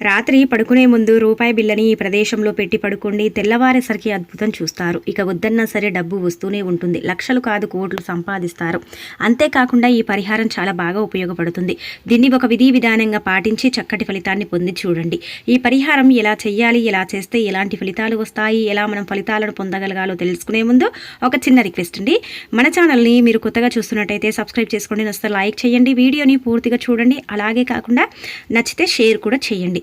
రాత్రి పడుకునే ముందు రూపాయి బిల్లని ఈ ప్రదేశంలో పెట్టి పడుకోండి. తెల్లవారేసరికి అద్భుతం చూస్తారు. ఇక వద్దన్నా సరే డబ్బు వస్తూనే ఉంటుంది. లక్షలు కాదు కోట్లు సంపాదిస్తారు. అంతేకాకుండా ఈ పరిహారం చాలా బాగా ఉపయోగపడుతుంది. దీన్ని ఒక విధి విధానంగా పాటించి చక్కటి ఫలితాన్ని పొంది చూడండి. ఈ పరిహారం ఎలా చేయాలి ఎలా చేస్తే ఎలాంటి ఫలితాలు వస్తాయి ఎలా మనం ఫలితాలను పొందగలగాలో తెలుసుకునే ముందు ఒక చిన్న రిక్వెస్ట్ అండి. మన ఛానల్ని మీరు కొత్తగా చూస్తున్నట్టయితే సబ్స్క్రైబ్ చేసుకోండి నచ్చితే లైక్ చేయండి. వీడియోని పూర్తిగా చూడండి. అలాగే కాకుండా నచ్చితే షేర్ కూడా చేయండి.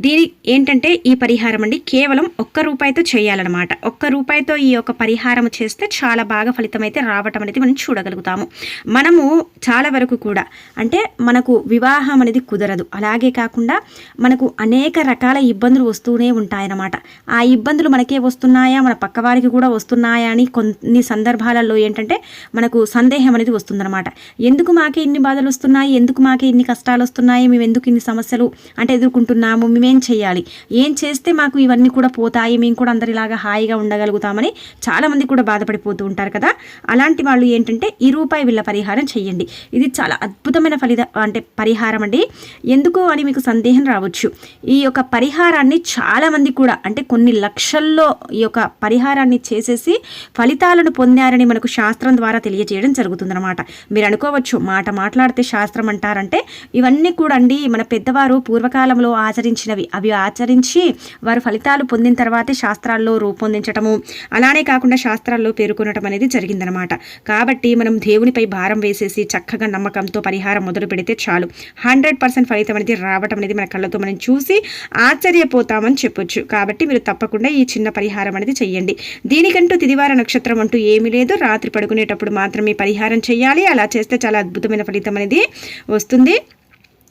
దీని ఏంటంటే ఈ పరిహారం అండి. కేవలం ఒక్క రూపాయితో చేయాలన్నమాట. ఒక్క రూపాయితో ఈ యొక్క పరిహారం చేస్తే చాలా బాగా ఫలితం అయితే రావటం అనేది మనం చూడగలుగుతాము. మనము చాలా వరకు కూడా అంటే మనకు వివాహం అనేది కుదరదు. అలాగే కాకుండా మనకు అనేక రకాల ఇబ్బందులు వస్తూనే ఉంటాయన్నమాట. ఆ ఇబ్బందులు మనకే వస్తున్నాయా? మన పక్క వారికి కూడా వస్తున్నాయా? అని కొన్ని సందర్భాలలో ఏంటంటే మనకు సందేహం అనేది వస్తుందన్నమాట. ఎందుకు మాకే ఇన్ని బాధలు వస్తున్నాయి? ఎందుకు మాకే ఇన్ని కష్టాలు వస్తున్నాయి? మేము ఎందుకు ఇన్ని సమస్యలు అంటే ఎదుర్కొంటున్నాము? మేము చేయాలి? ఏం చేస్తే మాకు ఇవన్నీ కూడా పోతాయి? మేము కూడా అందరిలాగా హాయిగా ఉండగలుగుతామని చాలామంది కూడా బాధపడిపోతూ ఉంటారు కదా? అలాంటి వాళ్ళు ఏంటంటే ఈ రూపాయి వీళ్ళ పరిహారం చేయండి. ఇది చాలా అద్భుతమైన ఫలిత అంటే పరిహారం అండి. ఎందుకు అని మీకు సందేహం రావచ్చు. ఈ యొక్క పరిహారాన్ని చాలామంది కూడా అంటే కొన్ని లక్షల్లో ఈ యొక్క పరిహారాన్ని చేసేసి ఫలితాలను పొందారని మనకు శాస్త్రం ద్వారా తెలియజేయడం జరుగుతుందన్నమాట. మీరు అనుకోవచ్చు మాట మాట్లాడితే శాస్త్రం అంటారంటే ఇవన్నీ కూడా అండి మన పెద్దవారు పూర్వకాలంలో ఆచరించిన ఆచరించినవి అవి ఆచరించి వారు ఫలితాలు పొందిన తర్వాతే శాస్త్రాల్లో రూపొందించటము. అలానే కాకుండా శాస్త్రాల్లో పేర్కొనటం అనేది జరిగిందనమాట. కాబట్టి మనం దేవునిపై భారం వేసేసి చక్కగా నమ్మకంతో పరిహారం మొదలు పెడితే చాలు. హండ్రెడ్ పర్సెంట్ ఫలితం అనేది రావటం అనేది మన కళ్ళతో మనం చూసి ఆశ్చర్యపోతామని చెప్పొచ్చు. కాబట్టి మీరు తప్పకుండా ఈ చిన్న పరిహారం అనేది చెయ్యండి. దీనికంటూ తిదివార నక్షత్రం అంటూ ఏమీ లేదు. రాత్రి పడుకునేటప్పుడు మాత్రమే పరిహారం చేయాలి అలా చేస్తే చాలా అద్భుతమైన ఫలితం అనేది వస్తుంది.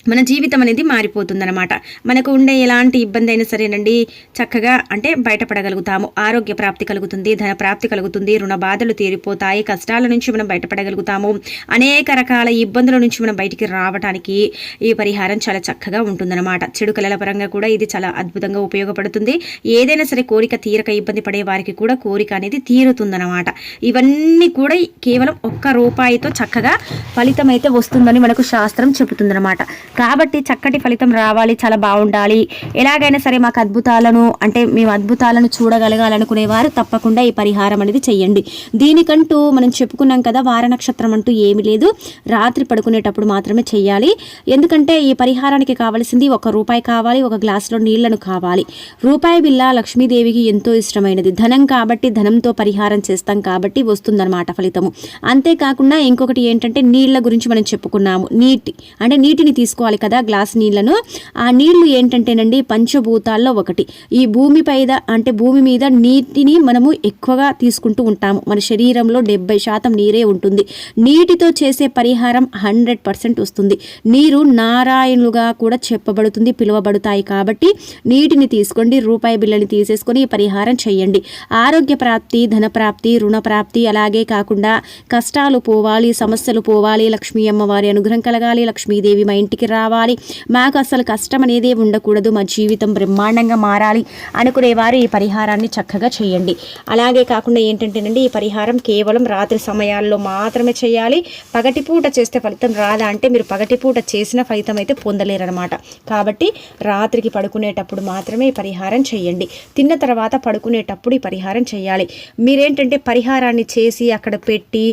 మన జీవితం అనేది మారిపోతుందన్నమాట. మనకు ఉండే ఎలాంటి ఇబ్బంది అయినా సరేనండి చక్కగా అంటే బయటపడగలుగుతాము. ఆరోగ్య ప్రాప్తి కలుగుతుంది ధన ప్రాప్తి కలుగుతుంది రుణ బాధలు తీరిపోతాయి కష్టాల నుంచి మనం బయటపడగలుగుతాము. అనేక రకాల ఇబ్బందుల నుంచి మనం బయటికి రావడానికి ఈ పరిహారం చాలా చక్కగా ఉంటుందన్నమాట. చెడు కళల పరంగా కూడా ఇది చాలా అద్భుతంగా ఉపయోగపడుతుంది. ఏదైనా సరే కోరిక తీరక ఇబ్బంది పడే వారికి కూడా కోరిక అనేది తీరుతుందన్నమాట. ఇవన్నీ కూడా కేవలం ఒక్క రూపాయితో చక్కగా ఫలితం అయితే వస్తుందని మనకు శాస్త్రం చెబుతుందన్నమాట. కాబట్టి చక్కటి ఫలితం రావాలి చాలా బాగుండాలి. ఎలాగైనా సరే మాకు అద్భుతాలను అంటే మేము అద్భుతాలను చూడగలగాలనుకునేవారు తప్పకుండా ఈ పరిహారం అనేది చెయ్యండి. దీనికంటూ మనం చెప్పుకున్నాం కదా వార నక్షత్రం అంటూ ఏమి లేదు. రాత్రి పడుకునేటప్పుడు మాత్రమే చెయ్యాలి. ఎందుకంటే ఈ పరిహారానికి కావాల్సింది ఒక రూపాయి కావాలి ఒక గ్లాసులో నీళ్ళను కావాలి. రూపాయి బిల్ల లక్ష్మీదేవికి ఎంతో ఇష్టమైనది. ధనం కాబట్టి ధనంతో పరిహారం చేస్తాం కాబట్టి వస్తుందన్నమాట ఫలితము. అంతేకాకుండా ఇంకొకటి ఏంటంటే నీళ్ళ గురించి మనం చెప్పుకున్నాము. నీటి అంటే నీటిని తీసుకో తీసుకోవాలి కదా గ్లాస్ నీళ్ళను. ఆ నీళ్ళు ఏంటంటేనండి పంచభూతాల్లో ఒకటి. ఈ భూమి పైద అంటే భూమి మీద నీటిని మనము ఎక్కువగా తీసుకుంటూ ఉంటాము. మన శరీరంలో డెబ్బై శాతం నీరే ఉంటుంది. నీటితో చేసే పరిహారం హండ్రెడ్ పర్సెంట్ వస్తుంది. నీరు నారాయణులుగా కూడా చెప్పబడుతుంది పిలువబడతాయి కాబట్టి నీటిని తీసుకోండి రూపాయి బిల్లని తీసేసుకొని పరిహారం చేయండి. ఆరోగ్య ప్రాప్తి ధన ప్రాప్తి రుణ ప్రాప్తి అలాగే కాకుండా కష్టాలు పోవాలి సమస్యలు పోవాలి లక్ష్మీ అమ్మవారి అనుగ్రహం కలగాలి లక్ష్మీదేవి మా ఇంటికి రావాలి. మాకు అసలు కష్టం అనేది ఉండకూడదు. మా జీవితం బ్రహ్మాండంగా మారాలి అనుకునేవారు ఈ పరిహారాన్ని చక్కగా చేయండి. అలాగే కాకుండా ఏంటంటేనండి ఈ పరిహారం కేవలం రాత్రి సమయాల్లో మాత్రమే చేయాలి. పగటిపూట చేస్తే ఫలితం రాదా అంటే మీరు పగటిపూట చేసిన ఫలితం అయితే పొందలేరనమాట కాబట్టి రాత్రికి పడుకునేటప్పుడు మాత్రమే ఈ పరిహారం చేయండి. తిన్న తర్వాత పడుకునేటప్పుడు ఈ పరిహారం చేయాలి. మీరేంటంటే పరిహారాన్ని చేసి అక్కడ పెట్టి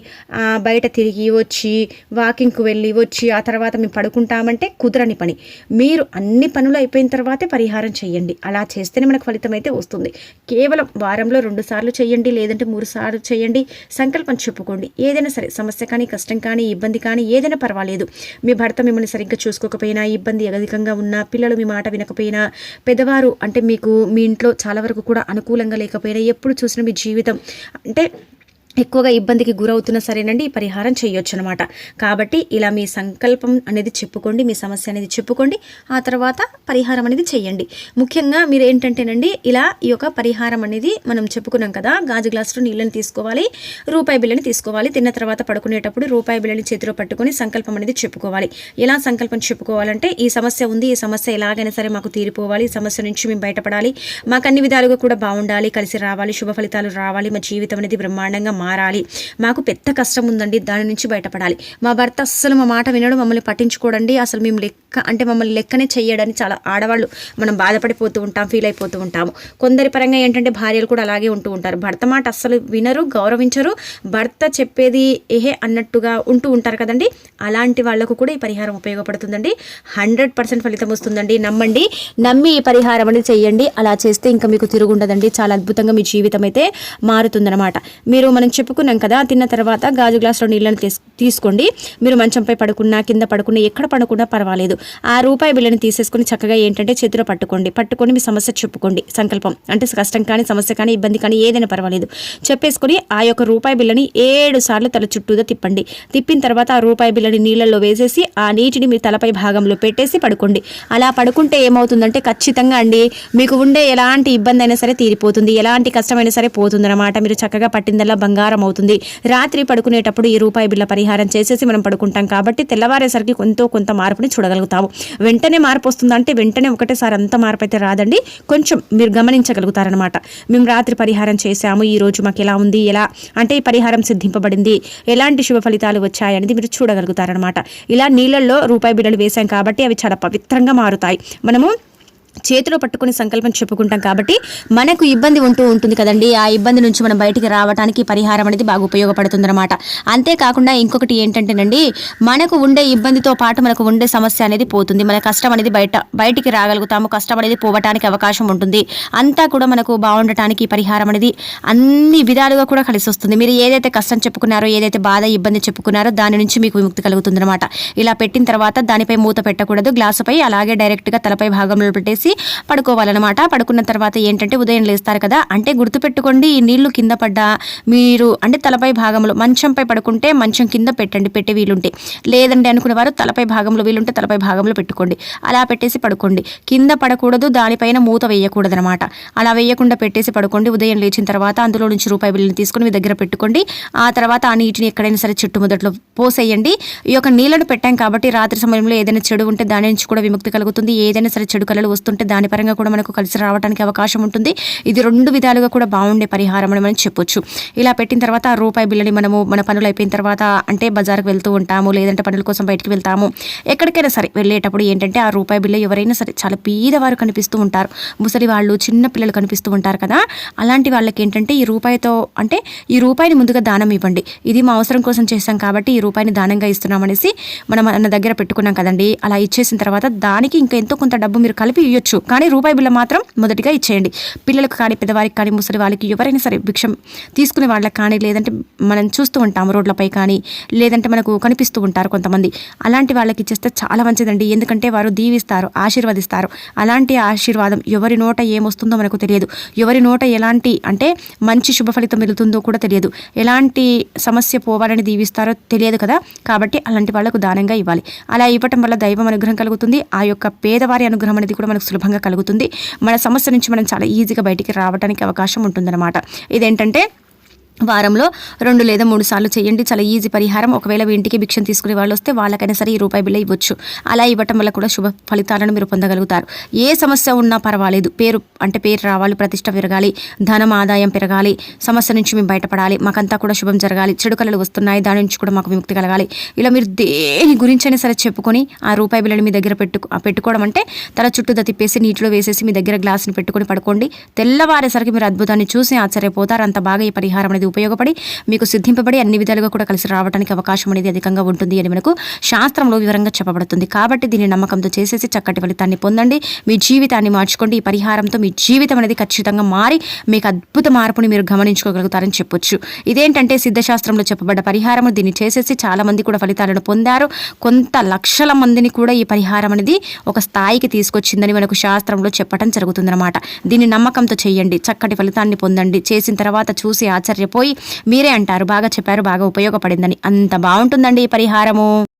బయట తిరిగి వచ్చి వాకింగ్కు వెళ్ళి వచ్చి ఆ తర్వాత మేము పడుకుంటామంటే కుదరని పని. మీరు అన్ని పనులు అయిపోయిన తర్వాతే పరిహారం చేయండి అలా చేస్తేనే మనకు ఫలితం అయితే వస్తుంది. కేవలం వారంలో రెండు సార్లు చేయండి లేదంటే మూడు సార్లు చేయండి సంకల్పం చెప్పుకోండి. ఏదైనా సరే సమస్య కానీ కష్టం కానీ ఇబ్బంది కానీ ఏదైనా పర్వాలేదు. మీ భర్త మిమ్మల్ని సరిగ్గా చూసుకోకపోయినా ఇబ్బంది అధికంగా ఉన్నా పిల్లలు మీ మాట వినకపోయినా పెద్దవారు అంటే మీకు మీ ఇంట్లో చాలా వరకు కూడా అనుకూలంగా లేకపోయినా ఎప్పుడు చూసిన మీ జీవితం అంటే ఎక్కువగా ఇబ్బందికి గురవుతున్నా సరేనండి ఈ పరిహారం చేయొచ్చు అనమాట కాబట్టి ఇలా మీ సంకల్పం అనేది చెప్పుకోండి మీ సమస్య అనేది చెప్పుకోండి ఆ తర్వాత పరిహారం అనేది చేయండి. ముఖ్యంగా మీరు ఏంటంటేనండి ఇలా ఈ యొక్క పరిహారం అనేది మనం చెప్పుకున్నాం కదా గాజు గ్లాసులో నీళ్ళని తీసుకోవాలి రూపాయి బిల్లని తీసుకోవాలి తిన్న తర్వాత పడుకునేటప్పుడు రూపాయి బిల్లని చేతిలో పట్టుకొని సంకల్పం అనేది చెప్పుకోవాలి. ఎలా సంకల్పం చెప్పుకోవాలంటే ఈ సమస్య ఉంది ఈ సమస్య ఎలాగైనా సరే మాకు తీరిపోవాలి ఈ సమస్య నుంచి మేము బయటపడాలి మాకు అన్ని విధాలుగా కూడా బాగుండాలి కలిసి రావాలి శుభ ఫలితాలు రావాలి మా జీవితం అనేది బ్రహ్మాండంగా మారాలి. మాకు పెద్ద కష్టం ఉందండి దాని నుంచి బయటపడాలి. మా భర్త అస్సలు మా మాట వినడం మమ్మల్ని పట్టించుకోడండి. అసలు మేము లెక్క అంటే మమ్మల్ని లెక్కనే చెయ్యడని చాలా ఆడవాళ్ళు మనం బాధపడిపోతూ ఉంటాం ఫీల్ అయిపోతూ ఉంటాము. కొందరి పరంగా ఏంటంటే భార్యలు కూడా అలాగే ఉంటూ ఉంటారు. భర్త మాట అస్సలు వినరు గౌరవించరు. భర్త చెప్పేది ఏహే అన్నట్టుగా ఉంటూ ఉంటారు కదండి. అలాంటి వాళ్ళకు కూడా ఈ పరిహారం ఉపయోగపడుతుందండి. హండ్రెడ్ పర్సెంట్ ఫలితం వస్తుందండి. నమ్మండి. నమ్మి ఈ పరిహారం అనేది చెయ్యండి. అలా చేస్తే ఇంకా మీకు తిరుగుండదండి. చాలా అద్భుతంగా మీ జీవితం అయితే మారుతుందన్నమాట. మీరు మనం చెప్పుకున్నాం కదా తిన్న తర్వాత గాజు గ్లాసులో నీళ్ళని తీస్- తీసుకోండి. మీరు మంచంపై పడుకున్నా కింద పడుకున్నా ఎక్కడ పడుకున్నా పర్వాలేదు. ఆ రూపాయి బిల్లుని తీసేసుకుని చక్కగా ఏంటంటే చేతిలో పట్టుకోండి. పట్టుకొని మీ సమస్య చెప్పుకోండి. సంకల్పం. అంటే కష్టం కానీ సమస్య కానీ ఇబ్బంది కానీ ఏదైనా పర్వాలేదు. చెప్పేసుకొని ఆ యొక్క రూపాయి బిల్లని ఏడు సార్లు తల చుట్టూగా తిప్పండి. తిప్పిన తర్వాత ఆ రూపాయి బిల్లని నీళ్ళల్లో వేసేసి ఆ నీటిని మీ తలపై భాగంలో పెట్టేసి పడుకోండి. అలా పడుకుంటే ఏమవుతుందంటే ఖచ్చితంగా అండి మీకు ఉండే ఎలాంటి ఇబ్బంది అయినా సరే తీరిపోతుంది. ఎలాంటి కష్టమైనా సరే పోతుందన్నమాట. మీరు చక్కగా పట్టిందల్లా బంగారం అవుతుంది. రాత్రి పడుకునేటప్పుడు ఈ రూపాయి బిళ్ళ పరిహారం చేసేసి మనం పడుకుంటాం కాబట్టి తెల్లవారేసరికి కొంత కొంత మార్పుని చూడగలుగుతాం. చూడగలుగుతాము వెంటనే మార్పు వస్తుందంటే వెంటనే ఒకటేసారి అంత మార్పు అయితే రాదండి. కొంచెం మీరు గమనించగలుగుతారనమాట మేము రాత్రి పరిహారం చేశాము ఈ రోజు మాకు ఎలా ఉంది ఎలా అంటే ఈ పరిహారం సిద్ధింపబడింది ఎలాంటి శుభ ఫలితాలు వచ్చాయనేది మీరు చూడగలుగుతారనమాట ఇలా నీళ్ళల్లో రూపాయి బిళ్ళలు వేశాం కాబట్టి అవి చాలా పవిత్రంగా మారుతాయి. మనము చేతిలో పట్టుకుని సంకల్పం చెప్పుకుంటాం కాబట్టి మనకు ఇబ్బంది ఉంటూ ఉంటుంది కదండి. ఆ ఇబ్బంది నుంచి మనం బయటికి రావడానికి పరిహారం అనేది బాగా ఉపయోగపడుతుంది అనమాట అంతేకాకుండా ఇంకొకటి ఏంటంటేనండి మనకు ఉండే ఇబ్బందితో పాటు మనకు ఉండే సమస్య అనేది పోతుంది. మన కష్టం అనేది బయట బయటికి రాగలుగుతాము. కష్టం అనేది పోవటానికి అవకాశం ఉంటుంది. అంతా కూడా మనకు బాగుండటానికి పరిహారం అనేది అన్ని విధాలుగా కూడా కలిసి వస్తుంది. మీరు ఏదైతే కష్టం చెప్పుకున్నారో ఏదైతే బాధ ఇబ్బంది చెప్పుకున్నారో దాని నుంచి మీకు విముక్తి కలుగుతుంది ఇలా పెట్టిన తర్వాత దానిపై మూత పెట్టకూడదు. గ్లాసుపై అలాగే డైరెక్ట్గా తలపై భాగంలో పెట్టేసి పడుకోవాలన్నమాట. పడుకున్న తర్వాత ఏంటంటే ఉదయం లేస్తారు కదా అంటే గుర్తుపెట్టుకోండి ఈ నీళ్ళు కింద పడ్డా మీరు అంటే తలపై భాగంలో మంచంపై పడుకుంటే మంచం కింద పెట్టండి పెట్టే వీలుంటే. లేదండి అనుకునే వారు తలపై భాగంలో వీలుంటే తలపై భాగంలో పెట్టుకోండి. అలా పెట్టేసి పడుకోండి. కింద పడకూడదు దానిపైన మూత వేయకూడదు అనమాట అలా వేయకుండా పెట్టేసి పడుకోండి. ఉదయం లేచిన తర్వాత అందులో నుంచి రూపాయి బిల్లుని తీసుకుని మీ దగ్గర పెట్టుకోండి. ఆ తర్వాత ఆ నీటిని ఎక్కడైనా సరే చెట్టు మొదట్లో పోసేయండి. ఈ యొక్క నీళ్ళను పెట్టాం కాబట్టి రాత్రి సమయంలో ఏదైనా చెడు ఉంటే దాని నుంచి కూడా విముక్తి కలుగుతుంది. ఏదైనా సరే చెడు కళలు వస్తుంటే దాని పరంగా కూడా మనకు కలిసి రావడానికి అవకాశం ఉంటుంది. ఇది రెండు విధాలుగా కూడా బాగుండే పరిహారం అని మనం చెప్పొచ్చు. ఇలా పెట్టిన తర్వాత ఆ రూపాయి బిల్లని మనము మన పనులు అయిపోయిన తర్వాత అంటే బజార్కి వెళ్తూ ఉంటాము లేదంటే పనుల కోసం బయటికి వెళ్తాము. ఎక్కడికైనా సరే వెళ్ళేటప్పుడు ఏంటంటే ఆ రూపాయి బిల్లు ఎవరైనా సరే చాలా పేదవారు కనిపిస్తూ ఉంటారు. ముసలి వాళ్ళు చిన్న పిల్లలు కనిపిస్తూ ఉంటారు కదా. అలాంటి వాళ్ళకి ఏంటంటే ఈ రూపాయితో అంటే ఈ రూపాయిని ముందుగా దానం ఇవ్వండి. ఇది మా అవసరం కోసం చేస్తాం కాబట్టి ఈ రూపాయిని దానంగా ఇస్తున్నాం అనేసి మనం మన దగ్గర పెట్టుకున్నాం కదండి. అలా ఇచ్చేసిన తర్వాత దానికి ఇంకా ఎంతో కొంత డబ్బు మీరు కలిపి ఇవ్వచ్చు కానీ రూపాయి బిల్ల మాత్రం మొదటిగా ఇచ్చేయండి. పిల్లలకు కానీ పెద్దవారికి కానీ ముసలి వాళ్ళకి ఎవరైనా సరే భిక్షం తీసుకునే వాళ్ళకి కానీ లేదంటే మనం చూస్తూ ఉంటాము రోడ్లపై కానీ లేదంటే మనకు కనిపిస్తూ ఉంటారు కొంతమంది. అలాంటి వాళ్ళకి ఇచ్చేస్తే చాలా మంచిదండి. ఎందుకంటే వారు దీవిస్తారు ఆశీర్వదిస్తారు. అలాంటి ఆశీర్వాదం ఎవరి నోట ఏమొస్తుందో మనకు తెలియదు. ఎవరి నోట ఎలాంటి అంటే మంచి శుభ ఫలితం వెళుతుందో కూడా తెలియదు. ఎలాంటి సమస్య పోవాలని దీవిస్తారో తెలియదు కదా. కాబట్టి అలాంటి వాళ్ళకు దానంగా ఇవ్వాలి. అలా ఇవ్వటం వల్ల దైవం అనుగ్రహం కలుగుతుంది. ఆ యొక్క పేదవారి అనుగ్రహం అనేది కూడా మనకు సులభంగా కలుగుతుంది. మన సమస్య నుంచి మనం చాలా ఈజీగా బయటికి రావడానికి అవకాశం ఉంటుందన్నమాట. ఇదేంటంటే వారంలో రెండు లేదా మూడు సార్లు చేయండి. చాలా ఈజీ పరిహారం. ఒకవేళ మీ ఇంటికి భిక్షం తీసుకునే వాళ్ళు వస్తే వాళ్ళకైనా సరే ఈ రూపాయి బిల్ల ఇవ్వచ్చు. అలా ఇవ్వటం వల్ల కూడా శుభ ఫలితాలను మీరు పొందగలుగుతారు. ఏ సమస్య ఉన్నా పర్వాలేదు. పేరు అంటే పేరు రావాలి ప్రతిష్ట పెరగాలి ధనం ఆదాయం పెరగాలి సమస్య నుంచి మేము బయటపడాలి మాకంతా కూడా శుభం జరగాలి చెడు కళలు వస్తున్నాయి దాని నుంచి కూడా మాకు విముక్తి కలగాలి. ఇలా మీరు దేని గురించైనా సరే చెప్పుకొని ఆ రూపాయి బిల్లని మీ దగ్గర పెట్టు పెట్టుకోవడం అంటే తల చుట్టూ తిప్పేసి నీటిలో వేసేసి మీ దగ్గర గ్లాసుని పెట్టుకొని పడుకోండి. తెల్లవారేసరికి మీరు అద్భుతాన్ని చూసి ఆశ్చర్యపోతారు. అంత బాగా ఈ పరిహారం అనేది ఉపయోగపడి మీకు సిద్ధింపబడి అన్ని విధాలుగా కూడా కలిసి రావడానికి అవకాశం అనేది అధికంగా ఉంటుంది అని మనకు శాస్త్రంలో వివరంగా చెప్పబడుతుంది. కాబట్టి దీన్ని నమ్మకంతో చేసేసి చక్కటి ఫలితాన్ని పొందండి. మీ జీవితాన్ని మార్చుకోండి. ఈ పరిహారంతో మీ జీవితం అనేది ఖచ్చితంగా మారి మీకు అద్భుత మార్పుని మీరు గమనించుకోగలుగుతారని చెప్పొచ్చు. ఇదేంటంటే సిద్ధశాస్త్రంలో చెప్పబడ్డ పరిహారం దీన్ని చేసేసి చాలా మంది కూడా ఫలితాలను పొందారు. కొంత లక్షల మందిని కూడా ఈ పరిహారం అనేది ఒక స్థాయికి తీసుకొచ్చిందని మనకు శాస్త్రంలో చెప్పడం జరుగుతుందన్నమాట. దీన్ని నమ్మకంతో చేయండి. చక్కటి ఫలితాన్ని పొందండి. చేసిన తర్వాత చూసి ఆశ్చర్య పోయి మీరే అంటారు. బాగా చెప్పారు బాగా ఉపయోగపడిందని. అంత బాగుంటుందండి ఈ పరిహారము.